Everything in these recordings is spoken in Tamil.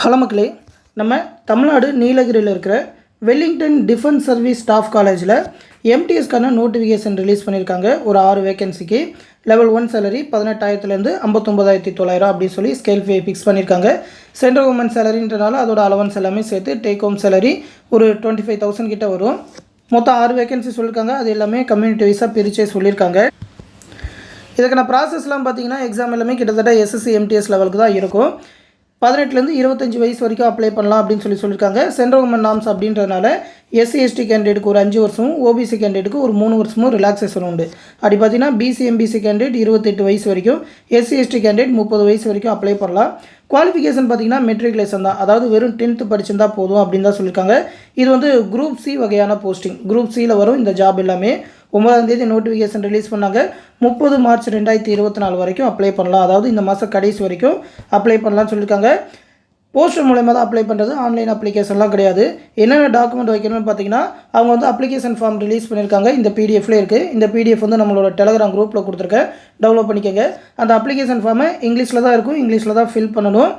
ஹலோ மக்களே நம்ம தமிழ்நாடு நீலகிரியில் இருக்கிற வெல்லிங்டன் டிஃபென்ஸ் சர்வீஸ் ஸ்டாஃப் காலேஜில் எம்டிஎஸ்க்கான நோட்டிஃபிகேஷன் ரிலீஸ் பண்ணியிருக்காங்க. ஒரு ஆறு வேகன்சிக்கு லெவல் ஒன் சேலரி பதினெட்டாயிரத்துலேருந்து ஐம்பத்தொம்பதாயிரத்தி தொள்ளாயிரம் அப்படின்னு சொல்லி ஸ்கேல் ஃபே ஃபிக்ஸ் பண்ணியிருக்காங்க. சென்ட்ரல் கவர்மெண்ட் சேலரின்றனால அதோட அலவன்ஸ் எல்லாமே சேர்த்து டேக் ஹோம் சேலரி ஒரு டுவெண்ட்டி ஃபைவ் தௌசண்ட் கிட்ட வரும். மொத்தம் ஆறு வேகன்சி சொல்லியிருக்காங்க. அது எல்லாமே கம்யூனிட்டி வைஸாக பிரிச்சே சொல்லியிருக்காங்க. இதுக்கான ப்ராசஸ்லாம் பார்த்தீங்கன்னா எக்ஸாம் எல்லாமே கிட்டத்தட்ட எஸ்எஸ்சி எம்டிஎஸ் லெவலுக்கு தான் இருக்கும். பதினெட்டுலேருந்து இருபத்தஞ்சி வயசு வரைக்கும் அப்ளை பண்ணலாம் அப்படின்னு சொல்லி சொல்லியிருக்காங்க. சென்ட்ரல் கவர்மெண்ட் நாம்ஸ் அப்படின்றதுனால எஸ்சி எஸ்டி கேண்டிடேட்டுக்கு ஒரு அஞ்சு வருஷமும் ஓபிசி கேண்டிடேட்டுக்கு ஒரு மூணு வருஷமும் ரிலாக்ஸேஷன் உண்டு. அப்படி பார்த்தீங்கன்னா பிசிஎம்பிசி கேண்டிடேட் இருபத்தெட்டு வயசு வரைக்கும் எஸ்சி எஸ்டி கேண்டிடேட் முப்பது வயசு வரைக்கும் அப்ளை பண்ணலாம். குவாலிஃபிகேஷன் பார்த்தீங்கன்னா மெட்ரிகுலேஷன் தான். அதாவது வெறும் டென்த்து படிச்சிருந்தால் போதும் அப்படின்னு தான் சொல்லியிருக்காங்க. இது வந்து குரூப் சி வகையான போஸ்டிங் குரூப் சியில் வரும் இந்த ஜாப் எல்லாமே. ஒன்பதாம் தேதி நோட்டிஃபிகேஷன் ரிலீஸ் பண்ணாங்க. முப்பது மார்ச் ரெண்டாயிரத்தி இருபத்தி நாலு வரைக்கும் அப்ளை பண்ணலாம். அதாவது இந்த மாதம் கடைசி வரைக்கும் அப்ளை பண்ணலாம்னு சொல்லியிருக்காங்க. போஸ்டர் மூலயமா தான் அப்ளை பண்ணுறது ஆன்லைன் அப்ளிகேஷன்லாம் கிடையாது. என்னென்ன டாக்குமெண்ட் வைக்கணும்னு பார்த்தீங்கன்னா அவங்க வந்து அப்ளிகேஷன் ஃபார்ம் ரிலீஸ் பண்ணியிருக்காங்க. இந்த பிடிஎஃப்ல இருக்குது இந்த பிடிஎஃப் வந்து நம்மளோட டெலகிராம் குரூப்பில் கொடுத்துருக்கேன் டவுன்லோட் பண்ணிக்கோங்க. அந்த அப்ளிகேஷன் ஃபார்மை இங்கிலீஷில் தான் இருக்கும். இங்கிலீஷில் தான் ஃபில் பண்ணணும்.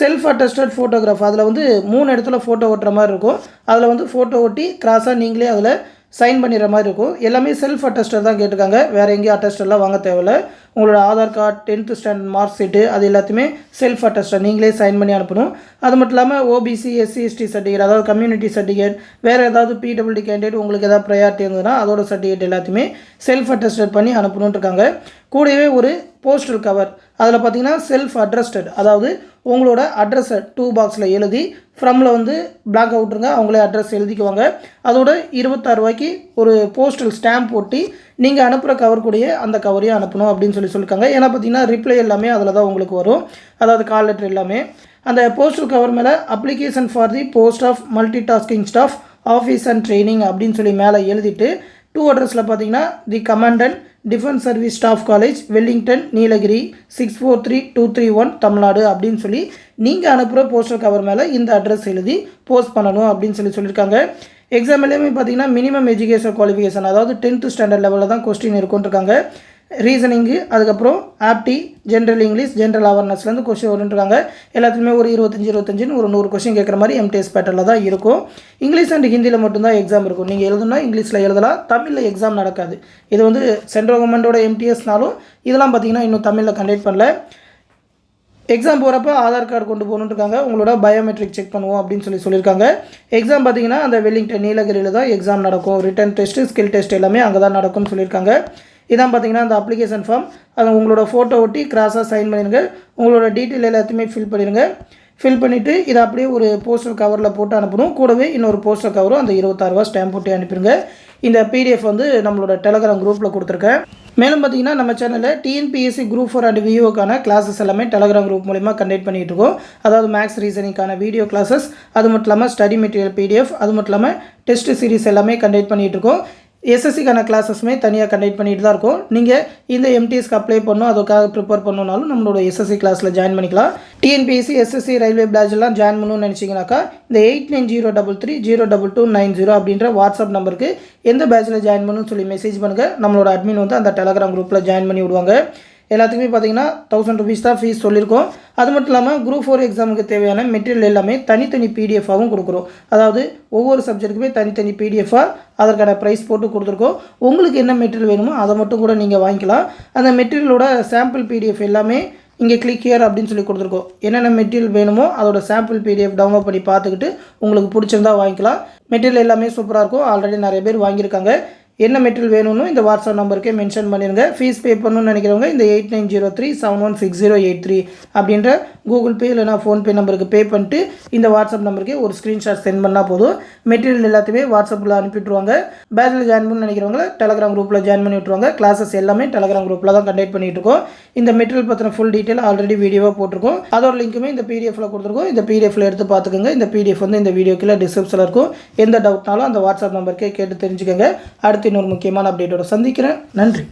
செல்ஃப் அட்டஸ்டட் ஃபோட்டோகிராஃப் அதில் வந்து மூணு இடத்துல ஃபோட்டோ ஓட்டுற மாதிரி இருக்கும். அதில் வந்து ஃபோட்டோ ஒட்டி கிராஸாக நீங்களே அதில் சைன் பண்ணிடுற மாதிரி இருக்கும். எல்லாமே செல்ஃப் அட்டஸ்டர் தான் கேட்டிருக்காங்க. வேறு எங்கேயும் அட்டஸ்டர்லாம் வாங்க தேவையில்ல. உங்களோட Aadhaar card tenth standard mark sheet அது எல்லாத்தையுமே செல்ஃப் அட்டஸ்டர் நீங்களே சைன் பண்ணி அனுப்பணும். அது மட்டும் இல்லாமல் ஓபிசி எஸ்சி எஸ்டி சர்டிஃபிகேட் அதாவது கம்யூனிட்டி சர்டிஃபிகேட் வேறு ஏதாவது பிடபிள்டி கேண்டிடேட் உங்களுக்கு ஏதாவது ப்ரையாரிட்டி இருந்ததுன்னா அதோட சர்டிஃபிகேட் எல்லாத்தையுமே செல்ஃப் அட்டஸ்டட் பண்ணி அனுப்பணுன்ட்டு இருக்காங்க. கூடவே ஒரு போஸ்டல் கவர் அதில் பார்த்தீங்கன்னா செல்ஃப் அட்ரஸ்டட் அதாவது உங்களோட அட்ரஸை டூ பாக்ஸில் எழுதி ஃப்ரம்மில் வந்து பிளாக் அவுட்ருங்க அவங்களே அட்ரஸ் எழுதிக்குவாங்க. அதோட இருபத்தாறு ரூபாய்க்கு ஒரு போஸ்டல் ஸ்டாம்ப் ஒட்டி நீங்கள் அனுப்புகிற கவர் கூடயே அந்த கவரையும் அனுப்பணும் அப்படின்னு சொல்லி சொல்லியிருக்காங்க ஏன்னா பார்த்தீங்கன்னா ரிப்ளை எல்லாமே அதில் தான் உங்களுக்கு வரும். அதாவது கால் லெட்டர் எல்லாமே. அந்த போஸ்டல் கவர் மேலே application for the post of multi tasking staff office and training அப்படின்னு சொல்லி மேலே எழுதிட்டு டூ அட்ரஸில் பார்த்தீங்கன்னா the commandant defence service staff college Wellington Nilgiri six four three two three one Tamil Nadu அப்படின்னு சொல்லி நீங்கள் அனுப்புகிற போஸ்டர் கவர் மேலே இந்த அட்ரஸ் எழுதி போஸ்ட் பண்ணணும் அப்படின்னு சொல்லி சொல்லியிருக்காங்க எக்ஸாம் எல்லாமே பார்த்தீங்கன்னா மினிமம் எஜுகேஷன் குவாலிஃபிகேஷன் அதாவது டென்த்து ஸ்டாண்டர்ட் லெவலில் தான் கொஸ்டின் இருக்குன்ட்ருக்காங்க ரீசனிங்கு அதுக்கப்புறம் ஆப்டி ஜென்ரல் இங்கிலீஷ் ஜென்ரல் அவேர்னஸ்லேருந்து கொஸ்டின் வருன்றாங்க எல்லாத்துலேயுமே ஒரு இருபத்தஞ்சி இருபத்தஞ்சின்னு ஒரு நூறு கொஷின் கேட்குற மாதிரி எம்டிஎஸ் பேட்டரில் தான் இருக்கும். இங்கிலீஷ் அண்ட் ஹிந்தியில் மட்டும்தான் எக்ஸாம் இருக்கும். நீங்கள் எழுதுனா இங்கிலீஷில் எழுதலாம் தமிழில் எக்ஸாம் நடக்காது. இது வந்து சென்ட்ரல் கவர்மெண்ட்டோட எம்டிஎஸ்னாலும் இதெல்லாம் பார்த்தீங்கன்னா இன்னும் தமிழில் கண்டக்ட் பண்ணல. எக்ஸாம் போகிறப்ப ஆதார் கார்டு கொண்டு போகணுன்ட்ருக்காங்க உங்களோட பயோமெட்ரிக் செக் பண்ணுவோம் அப்படின்னு சொல்லி சொல்லியிருக்காங்க. எக்ஸாம் பார்த்தீங்கன்னா அந்த வெல்லிங்டன் நீலகிரியில் தான் எக்ஸாம் நடக்கும். ரிட்டன் டெஸ்ட்டு ஸ்கில் டெஸ்ட் எல்லாமே அங்கே தான் நடக்கும்னு சொல்லியிருக்காங்க. இதான் பார்த்தீங்கன்னா அந்த அப்ளிகேஷன் ஃபார்ம் அதை உங்களோட ஃபோட்டோ ஒட்டி கிராஸாக சைன் பண்ணிடுங்க உங்களோட டீட்டெயில் எல்லாத்தையுமே ஃபில் பண்ணிடுங்க ஃபில் பண்ணிவிட்டு இதை அப்படியே ஒரு போஸ்டர் கவரில் போட்டு அனுப்பணும். கூடவே இன்னொரு போஸ்டர் கவரும் அந்த இருபத்தாறுவா ஸ்டாம்ப் போட்டு அனுப்பிடுங்க இந்த பிடிஎஃப் வந்து நம்மளோட டெலகிராம் குரூப்பில் கொடுத்துருக்கேன். மேலும் பார்த்தீங்கன்னா நம்ம சேனலில் டிஎன்பிஎஸ்சி குரூப் ஃபோர் அண்ட் விஓக்கான கிளாஸஸ் எல்லாமே டெலகிராம் குரூப் மூலிமா கண்டக்ட் பண்ணிகிட்டு இருக்கோம். அதாவது மேக்ஸ் ரீசனிங்கான வீடியோ கிளாஸஸ் அது மட்டும் இல்லாமல் ஸ்டடி மெட்டீரியல் பிடிஎஃப் அது மட்டும் இல்லாமல் டெஸ்ட் சீரிஸ் எல்லாமே கண்டக்ட் பண்ணிகிட்டு இருக்கோம். எஸ்எஸ்சிக்கான கிளாஸஸுமே தனியாக கண்டக்ட் பண்ணிட்டு தான் இருக்கும். நீங்கள் இந்த எம்டிஎஸ்க்கு அப்ளை பண்ணணும் அதுக்காக ப்ரிப்பேர் பண்ணணுனாலும் நம்மளோட எஸ்எஸ்சி கிளாஸில் ஜாயின் பண்ணிக்கலாம். டிஎன்பிஎஸ்சி எஸ்எஸ்சி ரயில்வே பிளாஜெல்லாம் ஜாயின் பண்ணணும்னு நினச்சிங்கனாக்கா இந்த eight nine zero double three zero double two nine zero அப்படின்ற வாட்ஸ்அப் நம்பருக்கு எந்த பேட்சில் ஜாயின் பண்ணணும்னு சொல்லி மெசேஜ் பண்ணுங்கள் நம்மளோட அட்மின் வந்து அந்த டெலகிராம் குரூப்பில் ஜாயின் பண்ணி விடுவாங்க. எல்லாத்துக்குமே பார்த்தீங்கன்னா தௌசண்ட் ருபீஸ் தான் ஃபீஸ் சொல்லியிருக்கோம். அது மட்டும் இல்லாமல் குரூப் ஃபோர் எக்ஸாமுக்கு தேவையான மெட்டீரியல் எல்லாமே தனித்தனி பிடிஎஃபாகவும் கொடுக்குறோம். அதாவது ஒவ்வொரு சப்ஜெக்ட்டுக்குமே தனித்தனி பிடிஎஃபாக அதற்கான ப்ரைஸ் போட்டு கொடுத்துருக்கோம். உங்களுக்கு என்ன மெட்டீரியல் வேணுமோ அதை மட்டும் கூட நீங்கள் வாங்கிக்கலாம். அந்த மெட்டீரியலோட சாம்பிள் பிடிஎஃப் எல்லாமே இங்கே கிளிக் ஹியர் அப்படின்னு சொல்லி கொடுத்துருக்கோம். என்னென்ன மெட்டீரியல் வேணுமோ அதோட சாம்பிள் பிடிஎஃப் டவுன்லோட் பண்ணி பார்த்துக்கிட்டு உங்களுக்கு பிடிச்சிருந்தா வாங்கிக்கலாம். மெட்டீரியல் எல்லாமே சூப்பராக இருக்கும். ஆல்ரெடி நிறைய பேர் வாங்கியிருக்காங்க. என்ன மெட்டீரியல் வேணும்னு இந்த வாட்ஸ்அப் நம்பருக்கே மென்ஷன் பண்ணிடுங்க ஃபீஸ் பே பண்ணணும்னு நினைக்கிறவங்க இந்த eight nine zero three seven one six zero eight three அப்படின்ற கூகுள் பே இல்லைனா ஃபோன்பே நம்பருக்கு பே பண்ணிட்டு இந்த வாட்ஸ்அப் நம்பருக்கே ஒரு ஸ்க்ரீன்ஷாட் சென்ட் பண்ணால் போதும். மெட்டீரியல் எல்லாத்தையுமே வாட்ஸ்அப்பில் அனுப்பிவிட்ருவாங்க பேச்சில் ஜாயின் பண்ணி நினைக்கிறவங்க டெலகிராம் குரூப்பில் ஜாயின் பண்ணி விட்ருவாங்க கிளாஸஸ் எல்லாமே டெலகிராம் குரூப்பில் தான் கண்டக்ட் பண்ணிட்டு இருக்கோம். இந்த மெட்டீரியல் பற்றின ஃபுல் டீட்டெயில் ஆல்ரெடி வீடியோவாக போட்டிருக்கோம். அதோட லிங்க்குமே இந்த பிடிஎஃபில் கொடுத்துருக்கோம். இந்த பிடிஎஃபில் எடுத்து பார்த்துக்கோங்க. இந்த பிடிஎஃப் வந்து இந்த வீடியோக்குள்ள டிஸ்கிரிப்ஷனில் இருக்கும். எந்த டவுட்னாலும் அந்த வாட்ஸ்அப் நம்பருக்கே கேட்டு தெரிஞ்சுக்கோங்க. அடுத்து இன்னொரு முக்கியமான அப்டேட்டோட சந்திக்கிறேன். நன்றி.